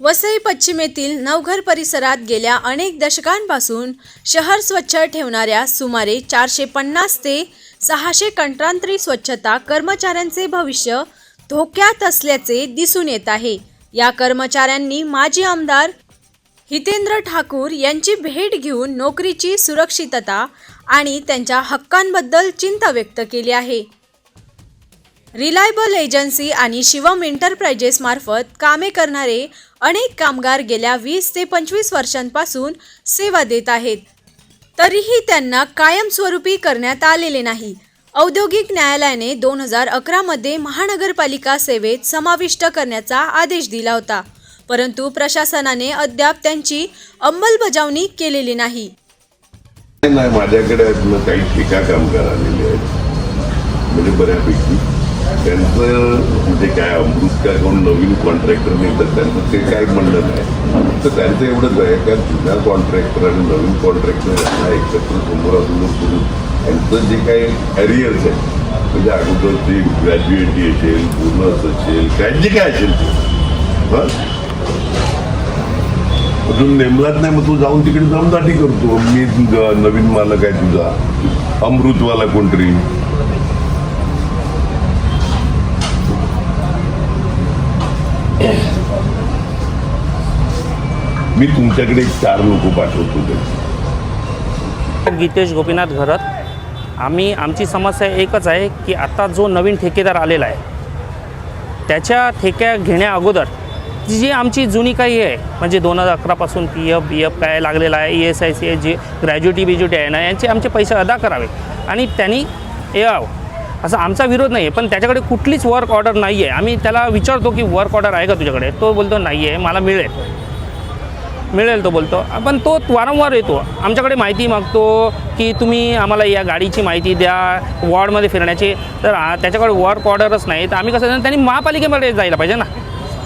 वसई पश्चिमेतील नवघर परिसरात गेल्या अनेक दशकांपासून शहर स्वच्छ ठेवणाऱ्या सुमारे चारशे पन्नास ते सहाशे कंत्रांतरी स्वच्छता कर्मचाऱ्यांचे भविष्य धोक्यात असल्याचे दिसून येत आहे. या कर्मचाऱ्यांनी माजी आमदार हितेंद्र ठाकूर यांची भेट घेऊन नोकरीची सुरक्षितता आणि त्यांच्या हक्कांबद्दल चिंता व्यक्त केली आहे. रिलायबल एजन्सी आणि शिवम एंटरप्राइजेस मार्फत कामे करणारे अनेक कामगार गेल्या वीस ते पंचवीस वर्षांपासून सेवा देत आहेत. तरीही त्यांना कायमस्वरूपी करण्यात आलेले नाही. औद्योगिक न्यायालयाने दोन हजार अकरामध्ये महानगरपालिका सेवेत समाविष्ट करण्याचा आदेश दिला होता. परंतु प्रशासनाने अद्याप त्यांची अंमलबजावणी केलेली नाही. माझ्याकडे काही ठेका कामगार आलेले आहेत. म्हणजे बऱ्यापैकी. त्यांचं म्हणजे काय अमृत काय कोण नवीन कॉन्ट्रॅक्टर मिळतात त्यांचं ते काय म्हणणं नाही. तर त्यांचं एवढंच आहे का जुन्या कॉन्ट्रॅक्टर आणि नवीन कॉन्ट्रॅक्टर यांना एकत्र समोरासमोर करून त्यांचं जे काही कॅरियर्स आहे म्हणजे अगोदर ते ग्रॅज्युएटी असेल बोनस असेल काय जे काय असेल ते. बस अजून नेमलाच नाही मग तू जाऊन तिकडे जाऊन करतो. मी नवीन मालक आहे तुझा. अमृतवाला कोणतरी. मी तुमच्याकडे चार लोक पाठवतो गीतेश गोपीनाथ घरत आम्ही आमची समस्या एकच आहे की आता जो नवीन ठेकेदार आलेला आहे त्याच्या ठेक्या घेण्या अगोदर जी आमची जुनी काही आहे म्हणजे दोन हजार अकरापासून पी एफ बी एफ काय लागलेला आहे ई एस आय सी जे ग्रॅज्युटी बिज्युटी आहे ना यांचे आमचे पैसे अदा करावे. आणि त्यांनी यावं असं आमचा विरोध नाही आहे पण त्याच्याकडे कुठलीच वर्क ऑर्डर नाही आहे आम्ही त्याला विचारतो की वर्क ऑर्डर आहे का तुझ्याकडे? तो बोलतो नाही आहे मला मिळेल. मिळेल तो बोलतो. पण तो वारंवार येतो. आमच्याकडे माहिती मागतो की तुम्ही आम्हाला या गाडीची माहिती द्या वॉर्डमध्ये फिरण्याची. तर त्याच्याकडे वर्क ऑर्डरच नाही तर आम्ही कसं त्यांनी महापालिकेमध्ये जायला पाहिजे ना.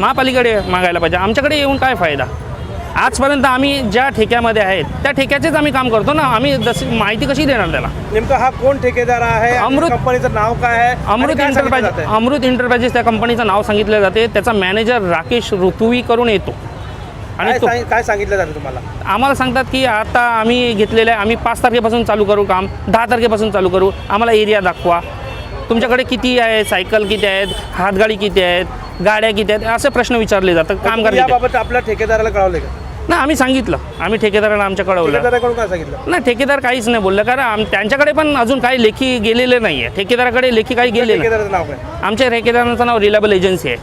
महापालिकेकडे मागायला पाहिजे. आमच्याकडे येऊन काय फायदा? आजपर्यंत आम्ही ज्या ठेक्यामध्ये आहेत त्या ठेक्याचेच आम्ही काम करतो ना. आम्ही जशी माहिती कशी देणार त्याला? नेमका हा कोण ठेकेदार आहे? अमृत- कंपनीचं नाव काय आहे? अमृत काय सांगितलं एंटरप्राइज जातंय? अमृत एंटरप्राइजेस त्या कंपनीचं नाव सांगितलं जाते. त्याचा मॅनेजर राकेश ऋतुवी करून येतो. आणि काय तो सांग- काय सांगितलं जातं तुम्हाला? आम्हाला सांगतात की आता आम्ही घेतलेलं आहे आम्ही पाच तारखेपासून चालू करू काम दहा तारखेपासून चालू करू आम्हाला एरिया दाखवा. तुमच्याकडे किती आहे सायकल किती आहेत हातगाडी किती आहेत गाड्या किती आहेत असे प्रश्न विचारले जातात आहेत. याबाबत आपल्या ठेकेदाराला कळवले का? नाही आम्ही सांगितलं. आम्ही ठेकेदाराला आमच्या कळवलं. ठेकेदाराकडून काय सांगितलं? नाही ठेकेदार काहीच नाही बोललं कारण आम त्यांच्याकडे पण अजून काही लेखी गेलेले नाही आहे ठेकेदाराकडे लेखी काही गेलेलं नाही. ठेकेदाराचं नाव काय? आमच्या ठेकेदाराचं नाव रिलायबल एजन्सी आहे.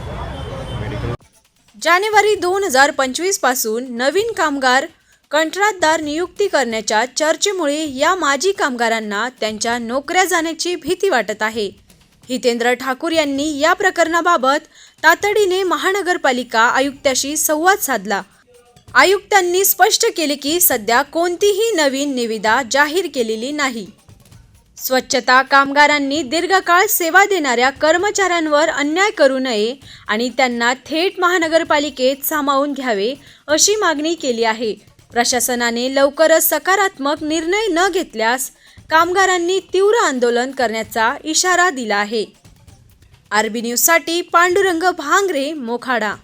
जानेवारी दोन हजार पंचवीसपासून नवीन कामगार कंत्राटदार नियुक्ती करण्याच्या चर्चेमुळे या माजी कामगारांना त्यांच्या नोकऱ्या जाण्याची भीती वाटत आहे. हितेंद्र ठाकूर यांनी या प्रकरणाबाबत तातडीने महानगरपालिका आयुक्ताशी संवाद साधला. आयुक्तांनी स्पष्ट केले की सध्या कोणतीही नवीन निविदा जाहीर केलेली नाही. स्वच्छता कामगारांनी दीर्घकाळ सेवा देणाऱ्या कर्मचाऱ्यांवर अन्याय करू नये आणि त्यांना थेट महानगरपालिकेत सामावून घ्यावे अशी मागणी केली आहे. प्रशासनाने लवकरच सकारात्मक निर्णय न घेतल्यास कामगारांनी तीव्र आंदोलन करण्याचा इशारा दिला आहे. आरबी न्यूजसाठी पांडुरंग भांगरे मोखाडा.